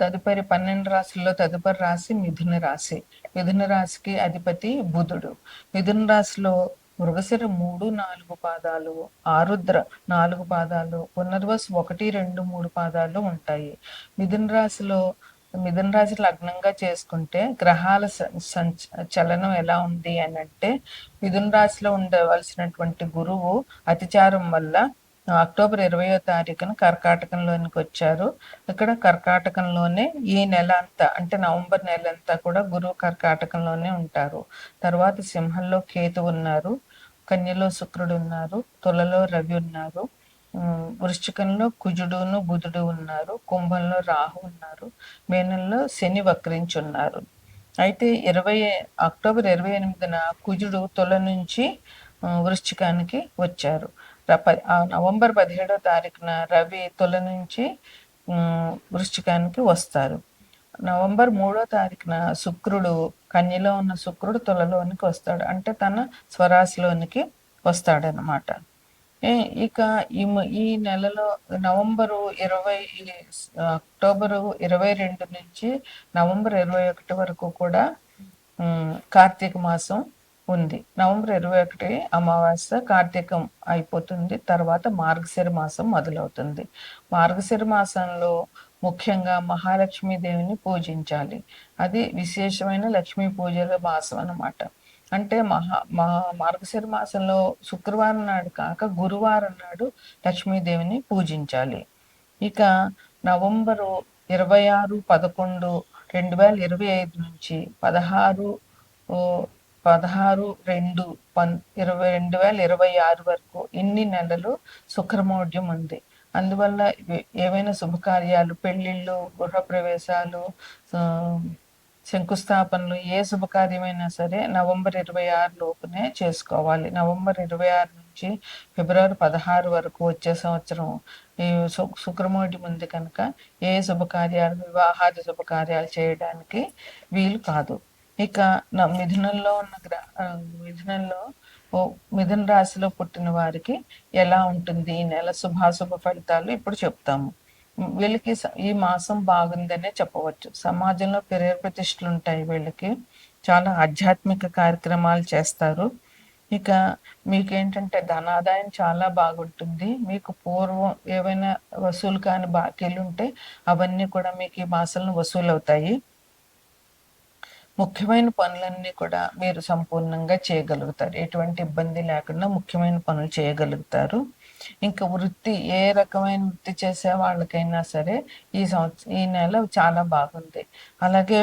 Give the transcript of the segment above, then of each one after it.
తదుపరి పన్నెండు రాశుల్లో తదుపరి రాశి మిథున రాశి. మిథున రాశికి అధిపతి బుధుడు. మిథున రాశిలో మృగశిర మూడు నాలుగు పాదాలు ఆరుద్ర నాలుగు పాదాలు పునర్వస్ ఒకటి రెండు మూడు పాదాలు ఉంటాయి. మిథున రాశిలో మిథున రాశి లగ్నంగా చేసుకుంటే గ్రహాల స- సంచ- చలనం ఎలా ఉంది అని అంటే మిథున రాశిలో ఉండవలసినటువంటి గురువు అతిచారం వల్ల అక్టోబర్ ఇరవయో తారీఖున కర్కాటకంలోనికి వచ్చారు. ఇక్కడ కర్కాటకంలోనే ఈ నెల అంతా అంటే నవంబర్ నెల అంతా కూడా గురువు కర్కాటకంలోనే ఉంటారు. తర్వాత సింహంలో కేతు ఉన్నారు కన్యలో శుక్రుడు ఉన్నారు తులలో రవి ఉన్నారు వృశ్చికంలో కుజుడును బుధుడు ఉన్నారు కుంభంలో రాహు ఉన్నారు మేనంలో శని వక్రించి ఉన్నారు అయితే ఇరవై అక్టోబర్ ఇరవై ఎనిమిదిన కుజుడు తుల నుంచి వృశ్చికానికి వచ్చారు. నవంబర్ పదిహేడో తారీఖున రవి తుల నుంచి వృశ్చికానికి వస్తారు. నవంబర్ మూడో తారీఖున శుక్రుడు కన్యలో ఉన్న శుక్రుడు తులలోనికి వస్తాడు. అంటే తన స్వరాశిలోనికి వస్తాడనమాట ఏ- ఇక ఈ ఈ నెలలో నవంబరు ఇరవై అక్టోబరు ఇరవై రెండు నుంచి నవంబర్ ఇరవై ఒకటి వరకు కూడా కార్తీక మాసం ఉంది. నవంబర్ ఇరవై ఒకటి అమావాస్య కార్తీకం అయిపోతుంది. తర్వాత మార్గశిర మాసం మొదలవుతుంది. మార్గశిర మాసంలో ముఖ్యంగా మహాలక్ష్మీదేవిని పూజించాలి. అది విశేషమైన లక్ష్మీ పూజల మాసం అన్నమాట. అంటే మహా మహా మార్గశిర మాసంలో శుక్రవారం నాడు కాక గురువారం నాడు లక్ష్మీదేవిని పూజించాలి. ఇక నవంబరు ఇరవై ఆరు పదకొండు రెండు వేల ఇరవై ఐదు నుంచి పదహారు పదహారు రెండు పన్ ఇరవై రెండు వేల ఇరవై ఆరు వరకు ఇన్ని నెలలు శుక్రమౌఢ్యం ఉంది? అందువల్ల ఏవైనా శుభకార్యాలు పెళ్ళిళ్ళు గృహప్రవేశాలు శంకుస్థాపనలు ఏ శుభకార్యమైనా సరే నవంబర్ ఇరవై ఆరు లోపునే చేసుకోవాలి. నవంబర్ ఇరవై ఆరు నుంచి ఫిబ్రవరి పదహారు వరకు వచ్చే సంవత్సరం ఈ శు- శుక్రమోటి ఉంది కనుక ఏ శుభకార్యాలు వివాహాది శుభకార్యాలు చేయడానికి వీలు కాదు. ఇక నా మిథునంలో ఉన్న గ్రహ మిథునంలో ఓ మిథున రాశిలో పుట్టిన వారికి ఎలా ఉంటుంది? ఈ నెల శుభాశుభ ఫలితాలు ఇప్పుడు చెప్తాము. వీళ్ళకి ఈ మాసం బాగుందనే చెప్పవచ్చు. సమాజంలో పెరేర్ ప్రతిష్టలు ఉంటాయి వీళ్ళకి. చాలా ఆధ్యాత్మిక కార్యక్రమాలు చేస్తారు. ఇక మీకేంటంటే ధనాదాయం చాలా బాగుంటుంది. మీకు పూర్వం ఏవైనా వసూలు కాని బాకీలు ఉంటే అవన్నీ కూడా మీకు ఈ మాసంలో వసూలు అవుతాయి ముఖ్యమైన పనులన్నీ కూడా మీరు సంపూర్ణంగా చేయగలుగుతారు. ఎటువంటి ఇబ్బంది లేకుండా ముఖ్యమైన పనులు చేయగలుగుతారు. ఇంకా వృత్తి ఏ రకమైన వృత్తి చేసే వాళ్ళకైనా సరే ఈ సంవత్సరం ఈ నెల చాలా బాగుంది. అలాగే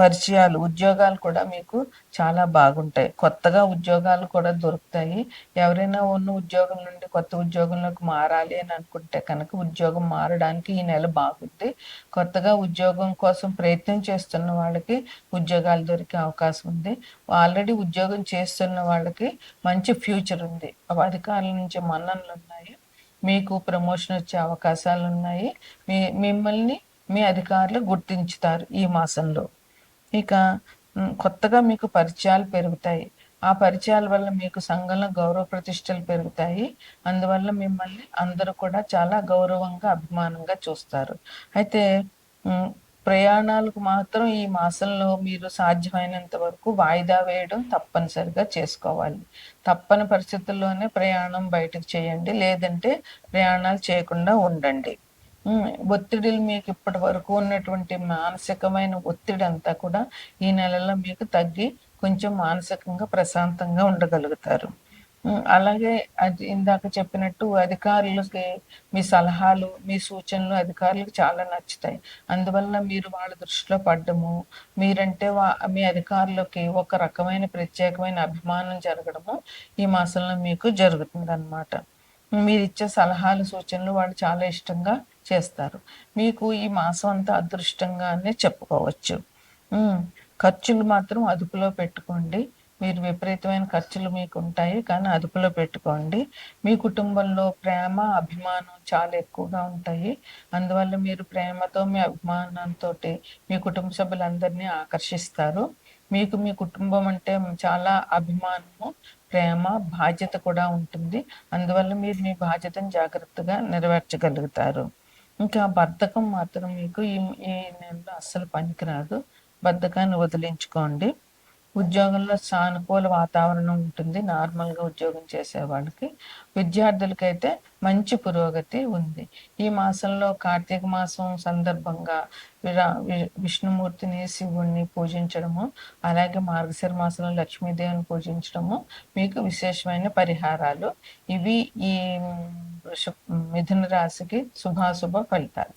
పరిచయాలు ఉద్యోగాలు కూడా మీకు చాలా బాగుంటాయి. కొత్తగా ఉద్యోగాలు కూడా దొరుకుతాయి. ఎవరైనా ఉన్న ఉద్యోగం నుండి కొత్త ఉద్యోగంలోకి మారాలి అని అనుకుంటే కనుక ఉద్యోగం మారడానికి ఈ నెల బాగుంది. కొత్తగా ఉద్యోగం కోసం ప్రయత్నం చేస్తున్న వాళ్ళకి ఉద్యోగాలు దొరికే అవకాశం ఉంది. ఆల్రెడీ ఉద్యోగం చేస్తున్న వాళ్ళకి మంచి ఫ్యూచర్ ఉంది. అధికారుల నుంచి మన్ననలు ఉన్నాయి. మీకు ప్రమోషన్ వచ్చే అవకాశాలు ఉన్నాయి మీ మిమ్మల్ని మీ అధికారులు గుర్తించుతారు ఈ మాసంలో. ఇక కొత్తగా మీకు పరిచయాలు పెరుగుతాయి. ఆ పరిచయాల వల్ల మీకు సంఘంలో గౌరవ ప్రతిష్టలు పెరుగుతాయి. అందువల్ల మిమ్మల్ని అందరూ కూడా చాలా గౌరవంగా అభిమానంగా చూస్తారు. అయితే ప్రయాణాలకు మాత్రం ఈ మాసంలో మీరు సాధ్యమైనంత వరకు వాయిదా వేయడం తప్పనిసరిగా చేసుకోవాలి. తప్పని పరిస్థితుల్లోనే ప్రయాణం బయటకు చేయండి. లేదంటే ప్రయాణాలు చేయకుండా ఉండండి. ఒత్తిడిలు మీకు ఇప్పటి వరకు ఉన్నటువంటి మానసికమైన ఒత్తిడి అంతా కూడా ఈ నెలలో మీకు తగ్గి కొంచెం మానసికంగా ప్రశాంతంగా ఉండగలుగుతారు. అలాగే అది ఇందాక చెప్పినట్టు అధికారులకి మీ సలహాలు మీ సూచనలు అధికారులకు చాలా నచ్చుతాయి. అందువల్ల మీరు వాళ్ళ దృష్టిలో పడ్డము మీరంటే వా మీ అధికారులకి ఒక రకమైన ప్రత్యేకమైన అభిమానం జరగడము ఈ మాసంలో మీకు జరుగుతుంది మీరు ఇచ్చే సలహాలు సూచనలు వాళ్ళు చాలా ఇష్టంగా చేస్తారు. మీకు ఈ మాసం అంతా అదృష్టంగానే చెప్పుకోవచ్చు. ఖర్చులు మాత్రం అదుపులో పెట్టుకోండి. మీరు విపరీతమైన ఖర్చులు మీకు ఉంటాయి. కానీ అదుపులో పెట్టుకోండి. మీ కుటుంబంలో ప్రేమ, అభిమానం చాలా ఎక్కువగా ఉంటాయి. అందువల్ల మీరు ప్రేమతో, మీ అభిమానంతోటి మీ కుటుంబ సభ్యులందరినీ ఆకర్షిస్తారు. మీకు మీ కుటుంబం అంటే చాలా అభిమానము, ప్రేమ, బాధ్యత కూడా ఉంటుంది. అందువల్ల మీరు మీ బాధ్యతను జాగ్రత్తగా నెరవేర్చగలుగుతారు. ఇంకా బద్ధకం మాత్రం మీకు ఈ ఈ నెలలో అస్సలు పనికిరాదు. బద్ధకాన్ని వదిలించుకోండి. ఉద్యోగంలో సానుకూల వాతావరణం ఉంటుంది నార్మల్‌గా ఉద్యోగం చేసేవాళ్ళకి. విద్యార్థులకైతే మంచి పురోగతి ఉంది. ఈ మాసంలో కార్తీక మాసం సందర్భంగా విరా వి విష్ణుమూర్తిని, శివుణ్ణి పూజించడము, అలాగే మార్గశిర మాసంలో లక్ష్మీదేవిని పూజించడము మీకు విశేషమైన పరిహారాలు. ఇవి ఈ మిథున రాశికి శుభాశుభ ఫలితాలు.